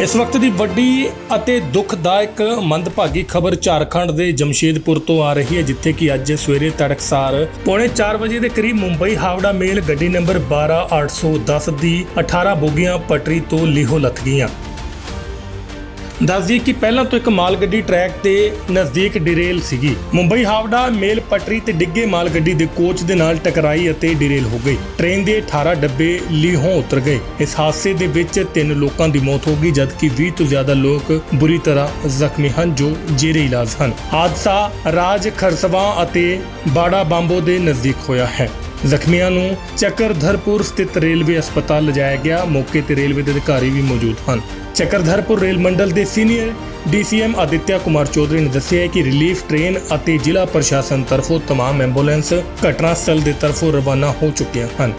ਇਸ ਵਕਤ ਦੀ ਵੱਡੀ ਅਤੇ ਦੁਖਦਾਇਕ ਮੰਦਭਾਗੀ ਖਬਰ ਝਾਰਖੰਡ ਦੇ ਜਮਸ਼ੇਦਪੁਰ ਤੋਂ ਆ ਰਹੀ ਹੈ, ਜਿੱਥੇ ਕਿ ਅੱਜ ਸਵੇਰੇ ਤੜਕਸਾਰ ਪੌਣੇ 4 ਵਜੇ ਦੇ ਕਰੀਬ ਮੁੰਬਈ ਹਾਵੜਾ ਮੇਲ ਗੱਡੀ ਨੰਬਰ 12810 ਦੀ 18 ਬੋਗੀਆਂ ਪਟਰੀ ਤੋਂ ਲੀਹੋ ਲੱਥ ਗਈਆਂ। ਦੱਸ ਦਈਏ ਕਿ ਪਹਿਲਾਂ ਤੋਂ ਇੱਕ ਮਾਲ ਗੱਡੀ ਟਰੈਕ ਤੇ ਨਜ਼ਦੀਕ ਡਿਰੇਲ ਸੀਗੀ। ਮੁੰਬਈ ਹਾਵੜਾ, ਮੇਲ ਪਟਰੀ ਤੇ ਡਿੱਗੇ ਮਾਲ ਗੱਡੀ ਦੇ ਕੋਚ ਦੇ ਨਾਲ ਟਕਰਾਈ ਅਤੇ ਡਿਰੇਲ ਹੋ ਗਈ। ਟ੍ਰੇਨ ਦੇ 18 ਡੱਬੇ ਲੀਹੋਂ ਉਤਰ ਗਏ। ਇਸ ਹਾਦਸੇ ਦੇ ਵਿੱਚ ਤਿੰਨ ਲੋਕਾਂ ਦੀ ਮੌਤ ਹੋ ਗਈ, ਜਦਕਿ 20 ਤੋਂ ਜ਼ਿਆਦਾ ਲੋਕ ਬੁਰੀ ਤਰ੍ਹਾਂ ਜ਼ਖਮੀ ਹਨ, ਜੋ ਜੇਰੇ ਇਲਾਜ ਹਨ। ਹਾਦਸਾ ਰਾਜ ਖਰਸਵਾ ਅਤੇ ਬਾੜਾ ਬੰਬੋ ਦੇ ਨਜ਼ਦੀਕ ਹੋਇਆ ਹੈ। ਜ਼ਖਮੀਆਂ ਨੂੰ ਚੱਕਰਧਰਪੁਰ ਸਥਿਤ ਰੇਲਵੇ ਹਸਪਤਾਲ ਲਿਜਾਇਆ ਗਿਆ। ਮੌਕੇ ਤੇ ਰੇਲਵੇ ਦੇ ਅਧਿਕਾਰੀ ਵੀ ਮੌਜੂਦ ਹਨ। ਚੱਕਰਧਰਪੁਰ ਰੇਲ ਮੰਡਲ ਦੇ ਸੀਨੀਅਰ ਡੀਸੀਐਮ ਆਦਿਤਿਆ ਕੁਮਾਰ ਚੌਧਰੀ ਨੇ ਦੱਸਿਆ ਕਿ ਰਿਲੀਫ ਟ੍ਰੇਨ ਅਤੇ ਜ਼ਿਲ੍ਹਾ ਪ੍ਰਸ਼ਾਸਨ ਤਰਫੋਂ ਤਮਾਮ ਐਂਬੂਲੈਂਸ ਘਟਨਾ ਸਥਲ ਦੇ ਤਰਫੋਂ ਰਵਾਨਾ ਹੋ ਚੁੱਕੀਆਂ ਹਨ।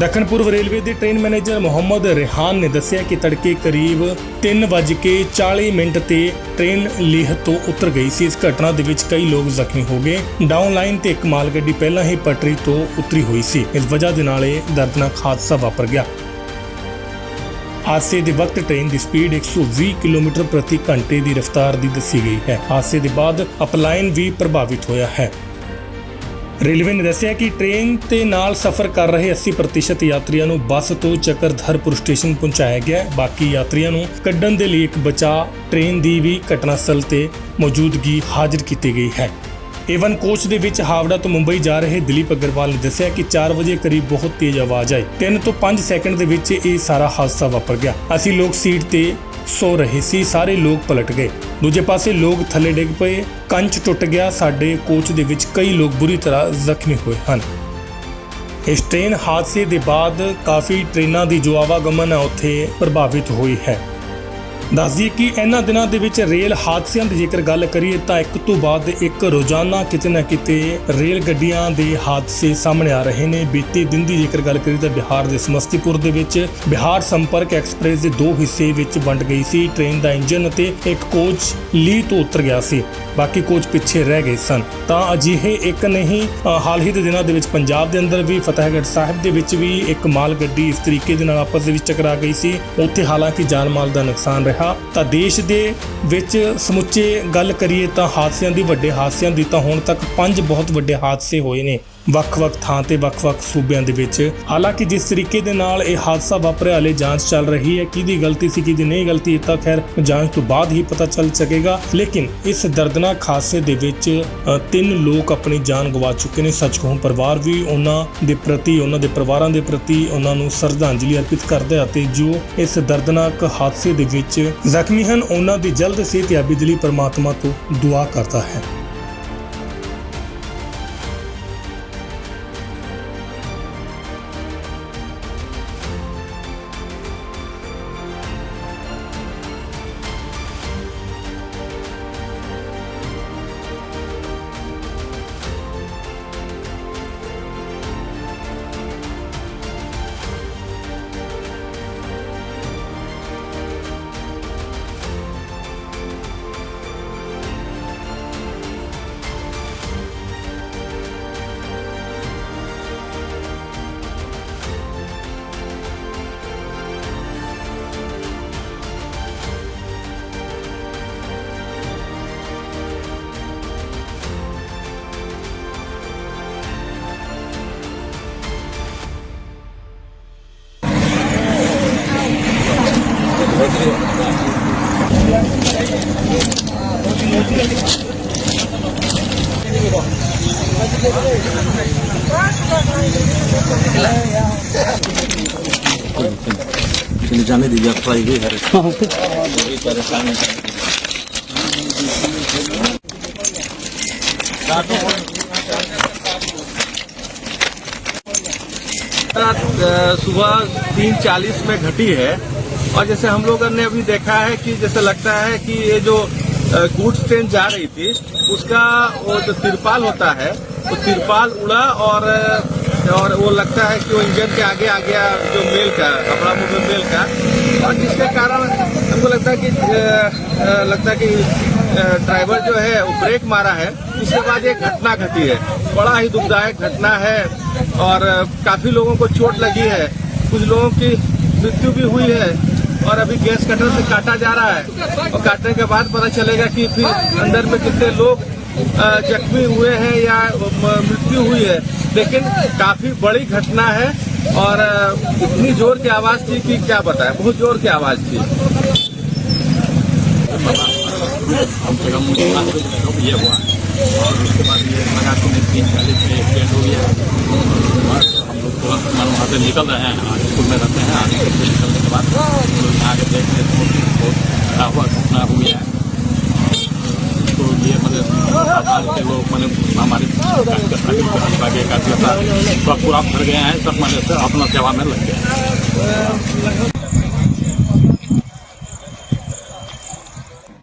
ਦੱਖਣ ਪੂਰਬ ਰੇਲਵੇ ਦੇ ਟ੍ਰੇਨ ਮੈਨੇਜਰ ਮੁਹੰਮਦ ਰਿਹਾਨ ਨੇ ਦੱਸਿਆ ਕਿ ਤੜਕੇ ਕਰੀਬ 3:40 ਮਿੰਟ ਤੇ ਟ੍ਰੇਨ ਲੀਹ ਤੋਂ ਉਤਰ ਗਈ ਸੀ। ਇਸ ਘਟਨਾ ਦੇ ਵਿੱਚ ਕਈ ਲੋਕ ਜ਼ਖਮੀ ਹੋ ਗਏ। ਡਾਊਨ ਲਾਈਨ ਤੇ ਇੱਕ ਮਾਲ ਗੱਡੀ ਪਹਿਲਾਂ ਹੀ ਪਟਰੀ ਤੋਂ ਉਤਰੀ ਹੋਈ ਸੀ। ਇਸ ਵਜ੍ਹਾ ਦੇ ਨਾਲ ਇਹ ਦਰਦਨਾਕ ਹਾਦਸਾ ਵਾਪਰ ਗਿਆ। ਹਾਦਸੇ ਦੇ ਵਕਤ ਟ੍ਰੇਨ ਦੀ ਸਪੀਡ 120 ਕਿਲੋਮੀਟਰ ਪ੍ਰਤੀ ਘੰਟੇ ਦੀ ਰਫ਼ਤਾਰ ਦੀ ਦੱਸੀ ਗਈ ਹੈ। ਹਾਦਸੇ ਦੇ ਬਾਅਦ ਅਪਲਾਈਨ ਵੀ ਪ੍ਰਭਾਵਿਤ ਹੋਇਆ ਹੈ। ਰੇਲਵੇ ਨੇ ਦੱਸਿਆ ਕਿ ਟ੍ਰੇਨ ਤੇ ਨਾਲ ਸਫ਼ਰ ਕਰ ਰਹੇ 80% ਯਾਤਰੀਆਂ ਨੂੰ ਬੱਸ ਤੋਂ ਚੱਕਰਧਰਪੁਰ ਸਟੇਸ਼ਨ ਪਹੁੰਚਾਇਆ ਗਿਆ ਬਾਕੀ ਯਾਤਰੀਆਂ ਨੂੰ ਕੱਢਣ ਦੇ ਲਈ ਇੱਕ ਬਚਾਅ ਟ੍ਰੇਨ ਦੀ ਵੀ ਘਟਨਾ ਸਥਲ ਤੇ ਮੌਜੂਦਗੀ ਹਾਜ਼ਰ ਕੀਤੀ ਗਈ ਹੈ। ਏਵਨ ਕੋਚ ਦੇ ਵਿੱਚ ਹਾਵੜਾ ਤੋਂ ਮੁੰਬਈ ਜਾ ਰਹੇ ਦਿਲੀਪ ਅਗਰਵਾਲ ਨੇ ਦੱਸਿਆ ਕਿ 4 ਵਜੇ ਕਰੀਬ ਬਹੁਤ ਤੇਜ਼ ਆਵਾਜ਼ ਆਈ। 3 ਤੋਂ 5 ਸੈਕਿੰਡ ਦੇ ਵਿੱਚ ਇਹ ਸਾਰਾ ਹਾਦਸਾ ਵਾਪਰ ਗਿਆ। ਅਸੀਂ ਲੋਕ ਸੀਟ ਤੇ ਸੋ ਰਹੇ ਸੀ, ਸਾਰੇ ਲੋਕ ਪਲਟ ਗਏ। ਦੂਜੇ ਪਾਸੇ ਲੋਕ ਥੱਲੇ ਡਿੱਗ ਪਏ। ਕੰਚ ਟੁੱਟ ਗਿਆ। ਸਾਡੇ ਕੋਚ ਦੇ ਵਿੱਚ ਕਈ ਲੋਕ ਬੁਰੀ ਤਰ੍ਹਾਂ ਜ਼ਖਮੀ ਹੋਏ ਹਨ। ਇਸ ਟ੍ਰੇਨ ਹਾਦਸੇ ਦੇ ਬਾਅਦ ਕਾਫੀ ਟ੍ਰੇਨਾਂ ਦੀ ਜੋ ਆਵਾਗਮਨ ਹੈ, ਉੱਥੇ ਪ੍ਰਭਾਵਿਤ ਹੋਈ ਹੈ। ਦੱਸਦੀ ਕਿ ਇਹਨਾਂ ਦਿਨਾਂ ਦੇ ਵਿੱਚ ਰੇਲ ਹਾਦਸਿਆਂ ਦੀ ਜੇਕਰ ਗੱਲ ਕਰੀਏ ਤਾਂ ਇੱਕ ਤੋਂ ਬਾਅਦ ਇੱਕ ਰੋਜ਼ਾਨਾ ਕਿਤੇ ਨਾ ਕਿਤੇ ਰੇਲ ਗੱਡੀਆਂ ਦੇ ਹਾਦਸੇ ਸਾਹਮਣੇ ਆ ਰਹੇ ਨੇ। ਬੀਤੇ ਦਿਨ ਦੀ ਜੇਕਰ ਗੱਲ ਕਰੀਏ ਤਾਂ ਬਿਹਾਰ ਦੇ ਸਮਸਤੀਪੁਰ ਦੇ ਵਿੱਚ ਬਿਹਾਰ ਸੰਪਰਕ ਐਕਸਪ੍ਰੈਸ ਦੇ ਦੋ ਹਿੱਸੇ ਵਿੱਚ ਵੰਡ ਗਈ ਸੀ। ਟ੍ਰੇਨ ਦਾ ਇੰਜਨ ਅਤੇ ਇੱਕ ਕੋਚ ਲੀ ਤੋਂ ਉਤਰ ਗਿਆ ਸੀ। ਬਾਕੀ ਕੋਚ ਪਿੱਛੇ ਰਹਿ ਗਏ ਸਨ। ਤਾਂ ਅਜਿਹੇ ਇੱਕ ਨਹੀਂ ਹਾਲ ਹੀ ਦੇ ਦਿਨਾਂ ਦੇ ਵਿੱਚ ਪੰਜਾਬ ਦੇ ਅੰਦਰ ਵੀ, ਫਤਿਹਗੜ੍ਹ ਸਾਹਿਬ ਦੇ ਵਿੱਚ ਵੀ ਇੱਕ ਮਾਲ ਗੱਡੀ ਇਸ ਤਰੀਕੇ ਦੇ ਨਾਲ ਆਪਸ ਦੇ ਵਿੱਚ ਟਕਰਾ ਗਈ ਸੀ। ਉੱਥੇ ਹਾਲਾਂਕਿ ਜਾਨ ਮਾਲ ਦਾ ਨੁਕਸਾਨ ਰਿਹਾ ਤਾਂ ਦੇਸ਼ ਦੇ ਵਿੱਚ ਸਮੁੱਚੇ ਗੱਲ ਕਰੀਏ ਤਾਂ ਹਾਦਸਿਆਂ ਦੀ ਵੱਡੇ ਹਾਦਸਿਆਂ ਦੀ ਤਾਂ ਹੁਣ ਤੱਕ ਪੰਜ ਬਹੁਤ ਵੱਡੇ ਹਾਦਸੇ ਹੋਏ ਨੇ। ਵੱਖ-ਵੱਖ ਥਾਂ ਤੇ ਵੱਖ-ਵੱਖ ਸੂਬਿਆਂ ਦੇ ਵਿੱਚ। ਹਾਲਾਂਕਿ ਜਿਸ ਤਰੀਕੇ ਦੇ ਨਾਲ ਇਹ ਹਾਦਸਾ ਵਾਪਰਿਆ, ਹਲੇ ਜਾਂਚ ਚੱਲ ਰਹੀ ਹੈ ਕਿਹਦੀ ਗਲਤੀ ਸੀ, ਕਿਹਦੀ ਨਹੀਂ ਗਲਤੀ, ਇਹ ਤਾਂ ਖੈਰ ਜਾਂਚ ਤੋਂ ਬਾਅਦ ਹੀ ਪਤਾ ਚੱਲ ਸਕੇਗਾ। ਲੇਕਿਨ ਇਸ ਦਰਦਨਾਕ ਹਾਦਸੇ ਦੇ ਵਿੱਚ ਤਿੰਨ ਲੋਕ ਆਪਣੀ ਜਾਨ ਗਵਾ ਚੁੱਕੇ ਨੇ। ਸੱਚ ਪਰਿਵਾਰ ਵੀ ਉਹਨਾਂ ਦੇ ਪ੍ਰਤੀ, ਉਹਨਾਂ ਦੇ ਪਰਿਵਾਰਾਂ ਦੇ ਪ੍ਰਤੀ ਉਹਨਾਂ ਨੂੰ ਸ਼ਰਧਾਂਜਲੀ ਅਰਪਿਤ ਕਰਦਾ ਹੈ ਅਤੇ ਜੋ ਇਸ ਦਰਦਨਾਕ ਹਾਦਸੇ ਦੇ ਵਿੱਚ ਜ਼ਖਮੀ ਹਨ, ਉਹਨਾਂ ਦੀ ਜਲਦ ਸਿਹਤਯਾਬੀ ਦੇ ਲਈ ਪਰਮਾਤਮਾ ਤੋਂ ਦੁਆ ਕਰਦਾ ਹੈ। जाने दीजिए, आप फ्लाई है सुबह तीन चालीस में घटी है। और जैसे हम लोगों ने अभी देखा है कि जैसे लगता है कि ये जो गुड्स ट्रेन जा रही थी। उसका वो जो तिरपाल होता है, वो तिरपाल उड़ा और और वो लगता है कि वो इंजन के आगे आ गया जो मेल का कपड़ा मुझे मेल का। और जिसके कारण हमको लगता है कि लगता है कि ड्राइवर जो है, वो ब्रेक मारा है। इसके बाद ये घटना घटी है। बड़ा ही दुखदायक घटना है और काफ़ी लोगों को चोट लगी है। कुछ लोगों की मृत्यु भी हुई है। और अभी गैस कटर से काटा जा रहा है। और काटने के बाद पता चलेगा कि फिर अंदर में कितने लोग जख्मी हुए हैं या मृत्यु हुई है। लेकिन काफ़ी बड़ी घटना है और इतनी ज़ोर की आवाज़ थी कि क्या बताएँ, बहुत ज़ोर की आवाज़ थी। ये हुआ। और उसके बाद ये लगा कि तीन चालीस में एक्सीडेंट हो गया। वहाँ से निकल रहे हैं, आगे स्कूल में रहते हैं, आगे से निकलने के बाद तो यहाँ के देखते हैं तो बहुत खड़ा हुआ घटना हुई है। तो ये मतलब अस्पताल के लोग मैंने हमारे आगे का पूरा भर गए हैं सब मैंने अपना सेवा में लग गया